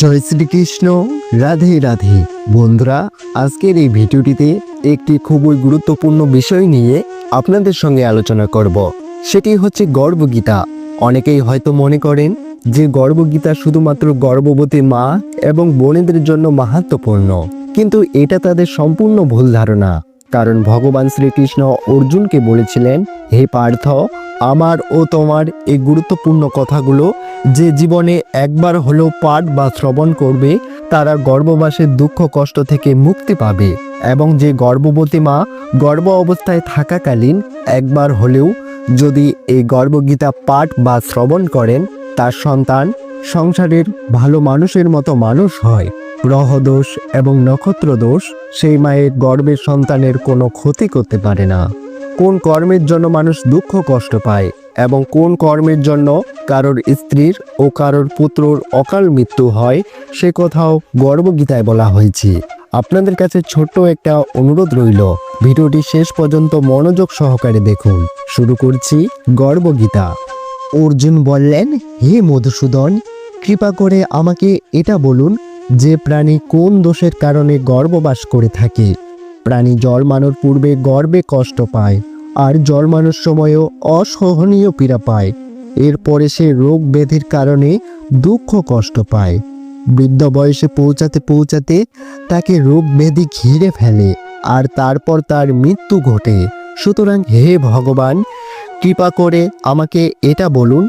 জয় শ্রীকৃষ্ণ। রাধে রাধে। বন্ধুরা, আজকের এই ভিডিওটিতে একটি খুবই গুরুত্বপূর্ণ বিষয় নিয়ে আপনাদের সঙ্গে আলোচনা করব। সেটি হচ্ছে গর্ভগীতা। অনেকেই হয়তো মনে করেন যে গর্ভগীতা শুধুমাত্র গর্ভবতী মা এবং বোনেদের জন্য মাহাত্মপূর্ণ কিন্তু এটা তাদের সম্পূর্ণ ভুল ধারণা। কারণ ভগবান শ্রীকৃষ্ণ অর্জুনকে বলেছিলেন, হে পার্থ আমার ও তোমার এই গুরুত্বপূর্ণ কথাগুলো যে জীবনে একবার হলেও পাঠ বা শ্রবণ করবে, তারা গর্ভবাসের দুঃখ, কষ্ট থেকে মুক্তি পাবে এবং যে গর্ভবতী মা গর্ভ অবস্থায় থাকাকালীন একবার হলেও যদি এই গর্ভগীতা পাঠ বা শ্রবণ করেন, তার সন্তান সংসারের ভালো মানুষের মতো মানুষ হয়। গ্রহ দোষ এবং নক্ষত্র দোষ সেই মায়ের গর্বের সন্তানের কোনো ক্ষতি করতে পারে না। কোন কর্মের জন্য মানুষ দুঃখ কষ্ট পায় এবং কোন কর্মের জন্য কারোর স্ত্রীর ও কারোর পুত্রর অকাল মৃত্যু হয়, সে কথাও গর্বগীতায় বলা হয়েছে। আপনাদের কাছে ছোট্ট একটা অনুরোধ রইল, ভিডিওটি শেষ পর্যন্ত মনোযোগ সহকারে দেখুন। শুরু করছি গর্বগীতা। অর্জুন বললেন, হে মধুসূদন, কৃপা করে আমাকে এটা বলুন যে প্রাণী কোন দোষের কারণে গর্ববাস করে থাকে? প্রাণী জন্মানোর পূর্বে গর্বে কষ্ট পায় আর জন্মানোর সময়ও অসহনীয় পীড়া পায়। এরপরে সে রোগ ব্যাধির কারণে দুঃখ কষ্ট পায়। বৃদ্ধ বয়সে পৌঁছাতে পৌঁছাতে তাকে রোগ ব্যাধি ঘিরে ফেলে আর তারপর তার মৃত্যু ঘটে। সুতরাং হে ভগবান, কৃপা করে আমাকে এটা বলুন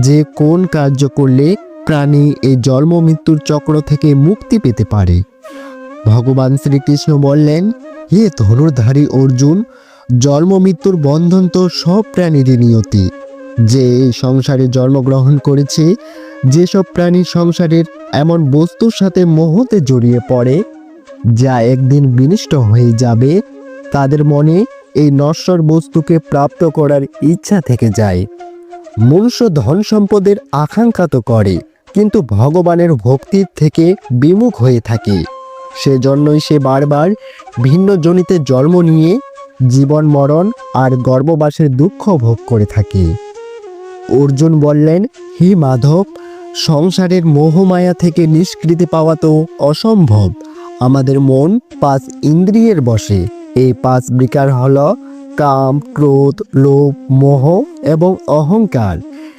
যে কোন কার্য করলে প্রাণী এই জন্ম মৃত্যুর চক্র থেকে মুক্তি পেতে পারে। ভগবান শ্রীকৃষ্ণ বললেন হে ধনুর্ধারী অর্জুন, জন্ম, মৃত্যুর বন্ধন তো সব প্রাণীরই নিয়তি। যে এই সংসারে জন্মগ্রহণ করেছে যেসব প্রাণী সংসারের এমন বস্তুর সাথে মোহতে জড়িয়ে পড়ে, যা একদিন বিনষ্ট হয়ে যাবে, তাদের মনে এই নশ্বর বস্তুকে প্রাপ্ত করার ইচ্ছা থেকে যায়। মনুষ্য ধন সম্পদের আকাঙ্ক্ষা তো করে, কিন্তু ভগবানের ভক্তির থেকে বিমুখ হয়ে থাকে। সেজন্যই সে বারবার ভিন্ন জনিতে জন্ম নিয়ে জীবন মরণ আর গর্ভবাসের দুঃখ ভোগ করে থাকে। অর্জুন বললেন, হে মাধব, সংসারের মোহমায়া থেকে নিষ্কৃতি পাওয়া তো অসম্ভব। আমাদের মন পাঁচ ইন্দ্রিয়ের বসে। এই পাঁচ বিকার হল কাম, ক্রোধ, লোভ, মোহ এবং অহংকার।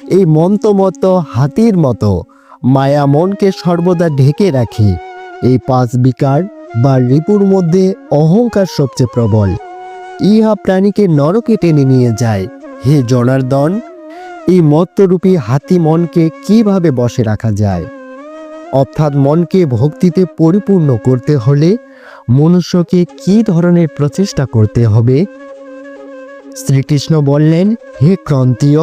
এই মন্তমত হাতির মতো। মায়া মনকে সর্বদা ঢেকে রাখে। এই পাঁচ বিকার বা রিপুর মধ্যে অহংকার সবচেয়ে প্রবল। ইহা প্রাণীকে নরকে টেনে নিয়ে যায়। হে জনার্দন, এই মত্তরূপী হাতি মনকে কীভাবে বসে রাখা যায়? অর্থাৎ মনকে ভক্তিতে পরিপূর্ণ করতে হলে মনুষ্যকে কি ধরনের প্রচেষ্টা করতে হবে? শ্রীকৃষ্ণ বললেন, হে ক্রান্তীয়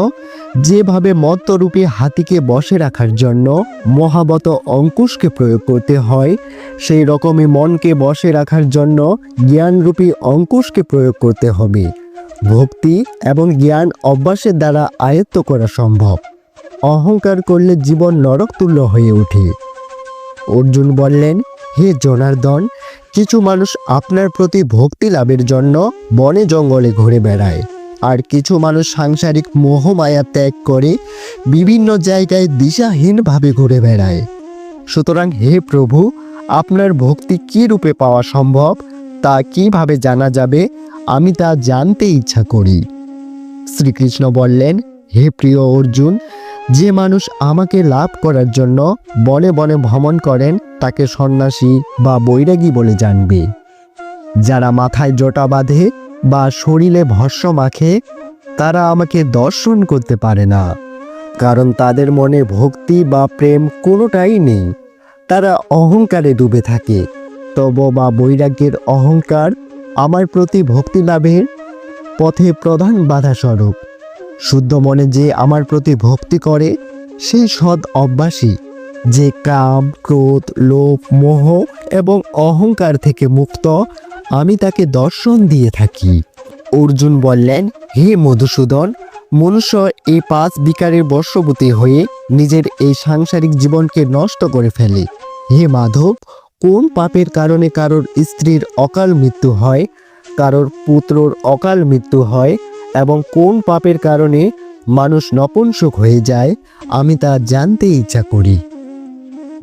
যেভাবে মত্তরূপী হাতিকে বসে রাখার জন্য মহাবত অঙ্কুশকে প্রয়োগ করতে হয়, সেই রকমই মনকে বসে রাখার জন্য জ্ঞানরূপী অঙ্কুশকে প্রয়োগ করতে হবে। ভক্তি এবং জ্ঞান অভ্যাসের দ্বারা আয়ত্ত করা সম্ভব। অহংকার করলে জীবন নরকতুল্য হয়ে ওঠে। অর্জুন বললেন, হে জনার্দন, কিছু মানুষ আপনার প্রতি ভক্তি লাভের জন্য বনে জঙ্গলে ঘুরে বেড়ায়। আর কিছু মানুষ সাংসারিক মোহমায়া ত্যাগ করে বিভিন্ন জায়গায় দিশাহীনভাবে ঘুরে বেড়ায়। সুতরাং হে প্রভু, আপনার ভক্তি কী রূপে পাওয়া সম্ভব, তা কীভাবে জানা যাবে, আমি তা জানতে ইচ্ছা করি। শ্রীকৃষ্ণ বললেন, হে প্রিয় অর্জুন, যে মানুষ আমাকে লাভ করার জন্য বনে বনে ভ্রমণ করেন, তাকে সন্ন্যাসী বা বৈরাগী বলে জানবে। যারা মাথায় জটা বাঁধে বা শরীরে ভস্য মাখে, তারা আমাকে দর্শন করতে পারে না। কারণ তাদের মনে ভক্তি বা প্রেম কোনোটাই নেই। তারা অহংকারে ডুবে থাকে। তব বা বৈরাগ্যের অহংকার আমার প্রতি ভক্তি লাভের পথে প্রধান বাধা স্বরূপ শুদ্ধ মনে যে আমার প্রতি ভক্তি করে, সেই সৎ অভ্যাসী যে কাম, ক্রোধ, লোভ, মোহ এবং অহংকার থেকে মুক্ত আমি তাকে দর্শন দিয়ে থাকি। অর্জুন বললেন, হে মধুসূদন, মনুষ্য এই পাঁচ বিকারের বর্ষবতী হয়ে নিজের এই সাংসারিক জীবনকে নষ্ট করে ফেলে। হে মাধব, কোন পাপের কারণে কারোর স্ত্রীর অকাল মৃত্যু হয়, কারোর পুত্রর অকাল মৃত্যু হয়, এবং কোন পাপের কারণে মানুষ নপুংসক হয়ে যায়, আমি তা জানতে ইচ্ছা করি।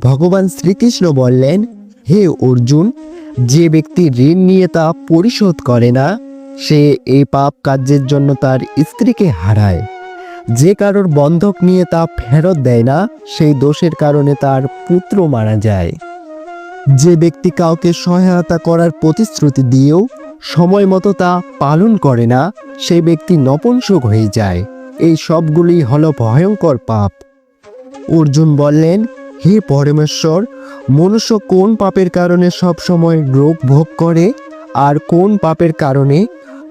ভগবান শ্রীকৃষ্ণ বললেন, হে অর্জুন যে ব্যক্তি ঋণ নিয়ে তা পরিশোধ করে না, সে এই পাপ কার্যের জন্য তার স্ত্রীকে হারায়। যে কারোর বন্ধক নিয়ে তা ফেরত দেয় না, সেই দোষের কারণে তার পুত্র মারা যায়। যে ব্যক্তি কাউকে সহায়তা করার প্রতিশ্রুতি দিয়েও সময় মতো তা পালন করে না সেই ব্যক্তি নপুংসক হয়ে যায়। এই সবগুলি হলো ভয়ঙ্কর পাপ। অর্জুন বললেন হে পরমেশ্বর, মনুষ্য কোন পাপের কারণে সব সময় রোগ ভোগ করে? আর কোন পাপের কারণে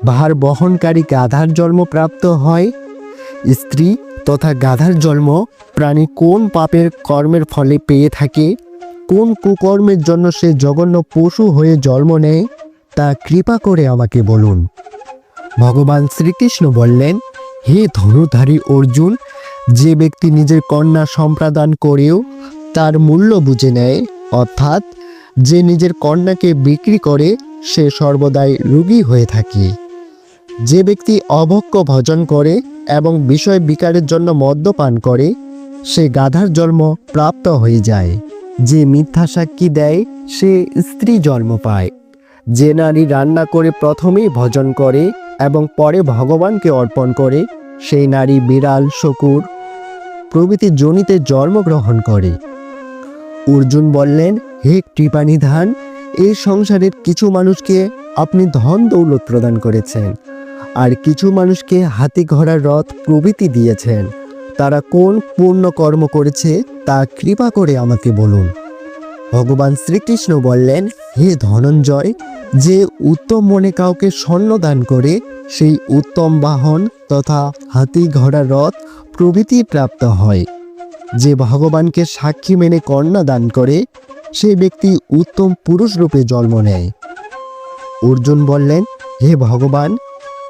ভার বহনকারী গাধার জন্ম প্রাপ্ত হয়? স্ত্রী তথা গাধার জন্ম প্রাণী কোন পাপের কর্মের ফলে পেয়ে থাকে? কোন কুকর্মের জন্য সে জঘন্য পশু হয়ে জন্ম নেয়? তা কৃপা করে আমাকে বলুন। ভগবান শ্রীকৃষ্ণ বললেন, হে ধনুধারী অর্জুন, যে ব্যক্তি নিজের কন্যা সম্প্রদান করেও তার মূল্য বুঝে নেয়। অর্থাৎ, যে নিজের কন্যাকে বিক্রি করে, সে সর্বদাই রুগী হয়ে থাকে। যে ব্যক্তি অভক্ষ ভজন করে এবং বিষয় বিকারের জন্য মদ্যপান করে, সে গাধার জন্ম প্রাপ্ত হয়ে যায়। যে মিথ্যা সাক্ষী দেয়, সে স্ত্রী জন্ম পায়। যে নারী রান্না করে প্রথমেই ভজন করে এবং পরে ভগবানকে অর্পণ করে, সেই নারী বিড়াল, শকুর প্রভৃতি জনিতে জন্মগ্রহণ করে। অর্জুন বললেন, হে কৃপানিধান এই সংসারের কিছু মানুষকে আপনি ধন দৌলত প্রদান করেছেন, আর কিছু মানুষকে হাতি ঘোড়ার রথ প্রভৃতি দিয়েছেন। তারা কোন পূর্ণ কর্ম করেছে তা কৃপা করে আমাকে বলুন। ভগবান শ্রীকৃষ্ণ বললেন, হে ধনঞ্জয়, যে উত্তম মনে কাউকে স্বর্ণ দান করে, সেই উত্তম বাহন তথা হাতি ঘোড়া রথ প্রভৃতি প্রাপ্ত হয়। যে ভগবানকে সাক্ষী মেনে কন্যা দান করে সেই ব্যক্তি উত্তম পুরুষ রূপে জন্ম নেয়। অর্জুন বললেন, হে ভগবান,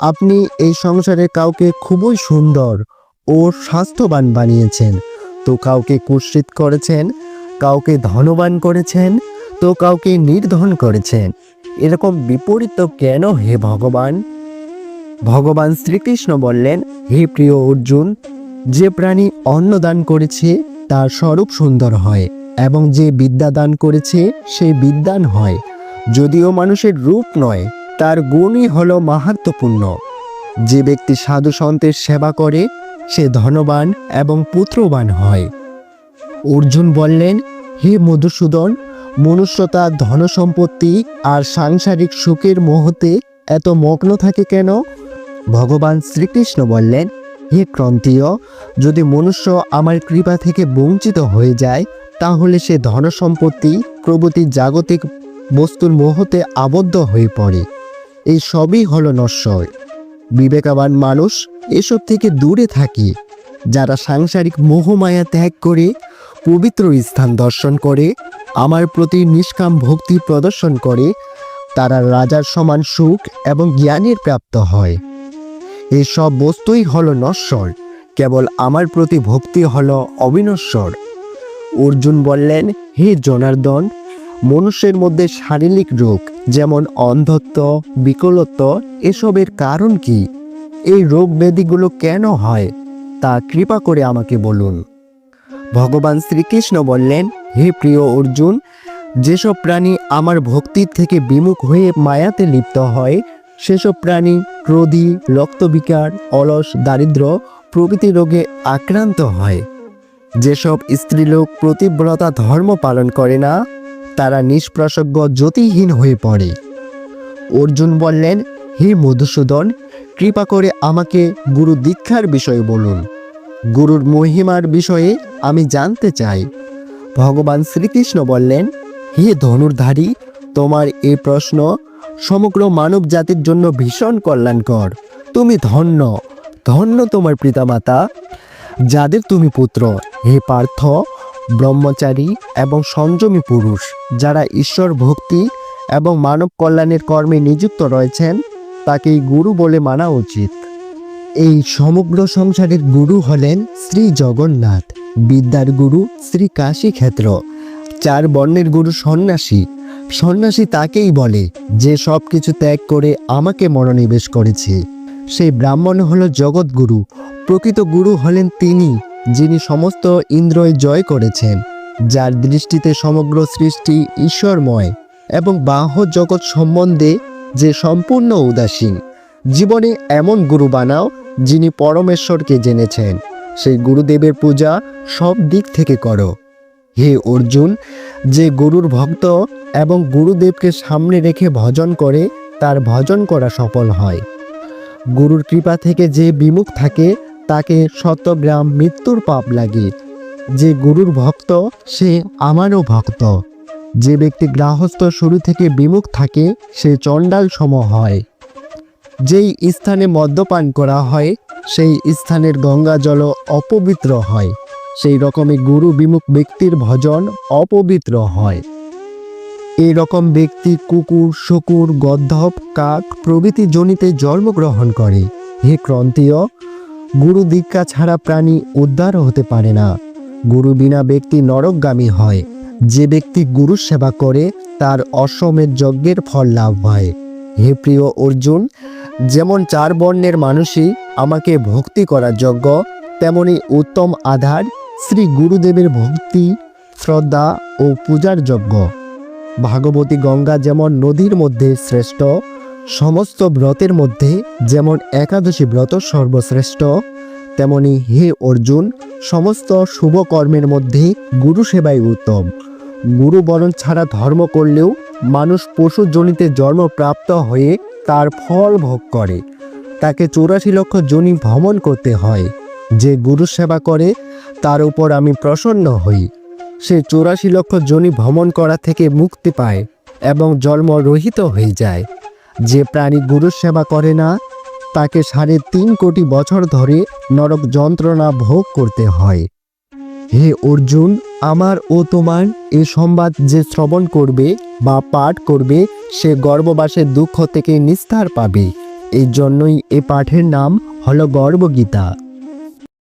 আপনি এই সংসারে কাউকে খুবই সুন্দর ও স্বাস্থ্যবান বানিয়েছেন। তো কাউকে কুৎসিত করেছেন, কাউকে ধনবান করেছেন, তো কাউকে নির্ধন করেছেন। এরকম বিপরীত কেন, হে ভগবান? ভগবান শ্রীকৃষ্ণ বললেন, হে প্রিয় অর্জুন যে প্রাণী অন্ন দান করেছে, তার স্বরূপ সুন্দর হয়, এবং যে বিদ্যা দান করেছে সেই বিদ্যান হয়। যদিও মানুষের রূপ নয়, তার গুণই হল মাহাত্মপূর্ণ যে ব্যক্তি সাধু সন্তের সেবা করে, সে ধনবান এবং পুত্রবান হয়। অর্জুন বললেন, হে মধুসূদন মনুষ্য তার ধনসম্পত্তি আর সাংসারিক সুখের মোহতে এত মগ্ন থাকে কেন? ভগবান শ্রীকৃষ্ণ বললেন হে ক্রান্তীয়। যদি মনুষ্য আমার কৃপা থেকে বঞ্চিত হয়ে যায়, তাহলে সে ধনসম্পত্তি, প্রভৃতি জাগতিক বস্তুর মোহতে আবদ্ধ হয়ে পড়ে। এই সবই হলো নশ্বর। বিবেকবান মানুষ এসব থেকে দূরে থাকে, যারা সাংসারিক মোহমায়া ত্যাগ করে, পবিত্র স্থান দর্শন করে, আমার প্রতি নিষ্কাম ভক্তি প্রদর্শন করে, তারা রাজার সমান সুখ এবং জ্ঞানের প্রাপ্ত হয়। এই সব বস্তুই হল নশ্বর। কেবল আমার প্রতি ভক্তি হলো অবিনশ্বর। অর্জুন বললেন, হে জনার্দন, মনুষ্যের মধ্যে শারীরিক রোগ, যেমন অন্ধত্ব, বিকলত্ব, এসবের কারণ কি? এই রোগ ব্যাধিগুলো কেন হয়? তা কৃপা করে আমাকে বলুন। ভগবান শ্রীকৃষ্ণ বললেন, হে প্রিয় অর্জুন, যেসব প্রাণী আমার ভক্তির থেকে বিমুখ হয়ে মায়াতে লিপ্ত হয় সেসব প্রাণী ক্রোধী রক্তবিকার, অলস, দারিদ্র প্রভৃতি রোগে আক্রান্ত হয়। যেসব স্ত্রীলোক প্রতিব্রতা ধর্ম পালন করে না, তারা নিষ্প্রসজ্ঞ জ্যোতিহীন হয়ে পড়ে। অর্জুন বললেন, হে মধুসূদন, কৃপা করে আমাকে গুরু দীক্ষার বিষয়ে বলুন। গুরুর মহিমার বিষয়ে আমি জানতে চাই। ভগবান শ্রীকৃষ্ণ বললেন, হে ধনুর্ধারী, তোমার এ প্রশ্ন সমগ্র মানব জাতির জন্য ভীষণ কল্যাণকর। তুমি ধন্য। ধন্য তোমার পিতামাতা, যাদের তুমি পুত্র। হে পার্থ, ব্রহ্মচারী এবং সংযমী পুরুষ, যারা ঈশ্বর ভক্তি এবং মানব কল্যাণের কর্মে নিযুক্ত রয়েছেন, তাকেই গুরু বলে মানা উচিত। এই সমগ্র সংসারের গুরু হলেন শ্রী জগন্নাথ। বিদ্যার গুরু শ্রী কাশী ক্ষেত্র চার বর্ণের গুরু সন্ন্যাসী। সন্ন্যাসী তাকেই বলে যে সব কিছু ত্যাগ করে আমাকে মনোনিবেশ করেছে। সেই ব্রাহ্মণ হলো জগৎগুরু। প্রকৃত গুরু হলেন তিনি, যিনি সমস্ত ইন্দ্রয় জয় করেছেন, যার দৃষ্টিতে সমগ্র সৃষ্টি ঈশ্বরময় এবং বাহ্য জগৎ সম্বন্ধে যে সম্পূর্ণ উদাসীন। জীবনে এমন গুরু বানাও, যিনি পরমেশ্বরকে জেনেছেন। সেই গুরুদেবের পূজা সব দিক থেকে করো। হে অর্জুন যে গুরুর ভক্ত এবং গুরুদেবকে সামনে রেখে ভজন করে, তার ভজন করা সফল হয়। গুরুর কৃপা থেকে যে বিমুখ থাকে, তাকে শতগ্রাম মৃত্যুর পাপ লাগে। যে গুরুর ভক্ত, সে আমারও ভক্ত। যে ব্যক্তি গ্রাহস্থ শুরু থেকে বিমুখ থাকে, সে চণ্ডাল সম হয়। যেই স্থানে মদ্যপান করা হয়, সেই স্থানের গঙ্গা জল অপবিত্র হয়। সেই রকমই গুরু বিমুখ ব্যক্তির ভজন অপবিত্র হয়। এই রকম ব্যক্তি কুকুর, শকুর গদ্ধব কাক প্রভৃতি জনিতে জন্মগ্রহণ করে। হে ক্রান্তীয়, গুরু দীক্ষা ছাড়া প্রাণী উদ্ধার হতে পারে না। গুরু বিনা ব্যক্তি নরকগামী হয়। যে ব্যক্তি গুরু সেবা করে, তার অশ্বমের যজ্ঞের ফল লাভ হয়। হে প্রিয় অর্জুন, যেমন চার বর্ণের মানুষই আমাকে ভক্তি করার যোগ্য তেমনি উত্তম আধার শ্রী গুরুদেবের ভক্তি, শ্রদ্ধা ও পূজার যজ্ঞ। ভাগবতী গঙ্গা যেমন নদীর মধ্যে শ্রেষ্ঠ, সমস্ত ব্রতের মধ্যে যেমন একাদশী ব্রত সর্বশ্রেষ্ঠ, তেমনি হে অর্জুন, সমস্ত শুভ কর্মের মধ্যে গুরু সেবাই উত্তম। গুরু বরণ ছাড়া ধর্ম করলেও মানুষ পশুজনিতে জন্মপ্রাপ্ত হয়ে তার ফল ভোগ করে। তাকে চৌরাশি লক্ষ জনি ভ্রমণ করতে হয়। যে গুরু সেবা করে, তার উপর আমি প্রসন্ন হই। সে চৌরাশি লক্ষ জনি ভ্রমণ করা থেকে মুক্তি পায় এবং জন্মরহিত হয়ে যায়। যে প্রাণী গুরু সেবা করে না, তাকে সাড়ে তিন কোটি বছর ধরে নরক যন্ত্রণা ভোগ করতে হয়। হে অর্জুন, আমার ও তোমার এ সংবাদ যে শ্রবণ করবে বা পাঠ করবে, সে গর্ভবাসের দুঃখ থেকে নিস্তার পাবে। এই জন্যই এ পাঠের নাম হলো গর্বগীতা।